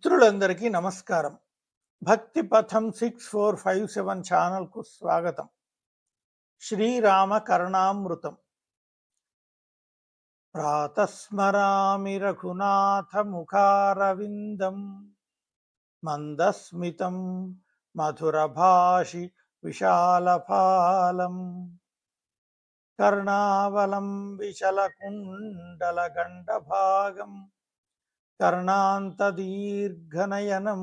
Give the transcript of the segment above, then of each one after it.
మిత్రులందరికీ నమస్కారం. భక్తి పథం సిక్స్ ఫోర్ ఫైవ్ సెవెన్ ఛానల్కు స్వాగతం. శ్రీరామ కరుణామృతం. ప్రాతస్మరామి రఘునాథ ముఖారవిందం. మందస్మితం మధురభాషి విశాలఫాలం కర్ణావలం విశలకుండలగండభాగం. కర్ణాంతదీర్ఘనయనం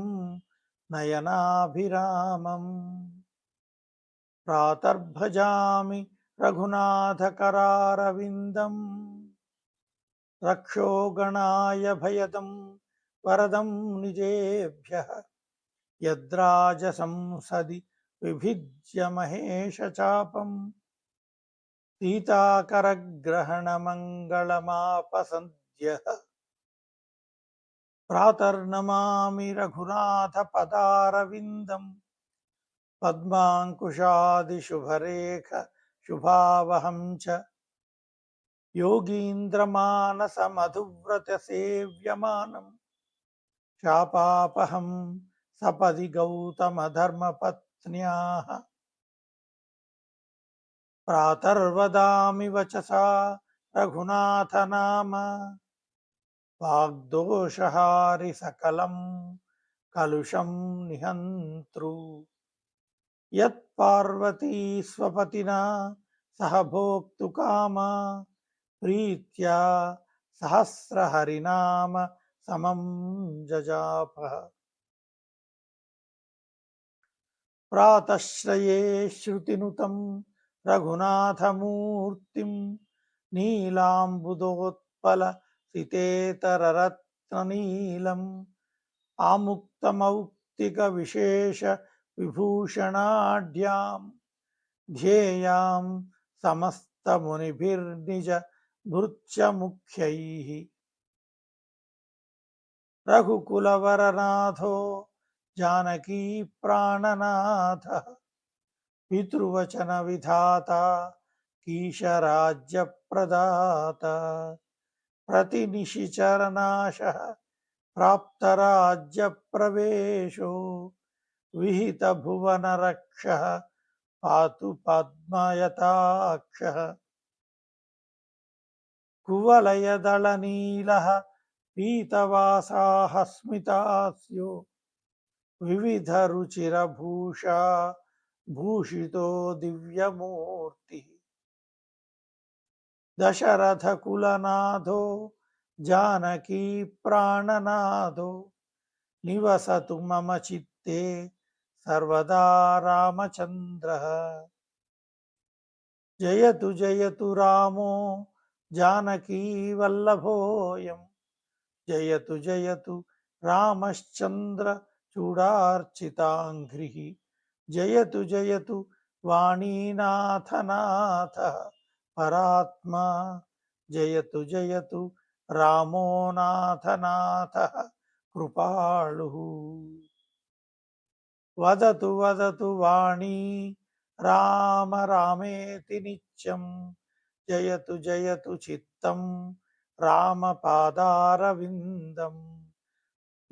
నయనాభిరామం. ప్రాతర్భజామి రఘునాథకరారవిందం. రక్షోగణాయ భయదం వరదం నిజేభ్య. యద్రాజసంసది విభిజ్య మహేశచాపం సీతాకరగ్రహణమంగళమాపసంధ్య ప్రాతర్నమామి రఘునాథ పదారవిందం పద్మాంకుశాదిశుభరేఖ శుభావహం చ. యోగీంద్రమానసమధువ్రత సేవ్యమానం శాపాపహం సపది గౌతమధర్మపత్న్యా ప్రాతర్వదామి వచసా రఘునాథనామ వాగ్దోషహారి సకలం కలుషం నిహంతృ యత్పార్వతీ స్వపతినా సహ భోక్తుకామా ప్రీత్యా సహస్రహరినామ సమం జజాప ప్రాతశ్రయే శృతినుతం రఘునాథమూర్తిం నీలాంబుదోత్పల स्थितेतररत्ननीलम् मुनिर्ज ध्येयां मुख्य रघुकुलवरनाथो जानकी प्राणनाथः पितृवचनविधाता कीशराज्यप्रदाता। प्रतिनिशिचरनाश प्राप्तराज्यप्रवेशो। विहितभुवनरक्षः पातु पद्मयताक्षः। कुवलयदलनीलः पीतवासाः स्मितास्यो विविधरुचिरभूषा भूषितो दिव्यमूर्तिः। दशरथकुलनाथो जानकी प्राणनाथो। निवसतु मम चित्ते सर्वदा रामचंद्र जयतु जयतु रामो, जानकी वल्लभोऽयं जयतु जयतु रामश्चंद्र चूडार्चिताङ्घ्रिः। जयतु जयतु वाणीनाथनाथः। పరాత్మా. జయతు జయతు. రామో నాథనాథ కృపాళు. వదతు వదతు వాణీ. రామ రామేతి నిత్యం. జయతు జయతు చిత్తం. రామ పాదారవిందం.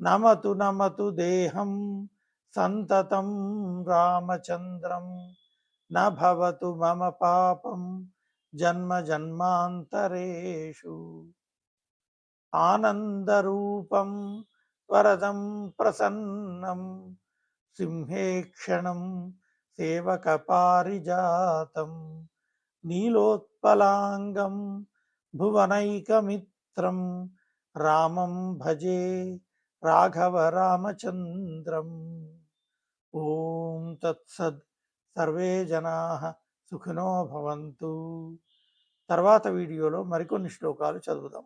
నమతు నమతు దేహం. సంతతం రామచంద్రం. నభవతు మమ పాపం. जन्म जन्मजन्मान्तरेषु। आनन्दरूपं वरदं प्रसन्नं सिंहेक्षणं सेवकपारिजातं, नीलोत्पलाङ्गं भुवनैकमित्रं, रामं भजे राघव रामचन्द्रम् ॐ तत्सद् सर्वे जनाः సుఖినో భవంతు. తర్వాత వీడియోలో మరికొన్ని శ్లోకాలు చదువుదాం.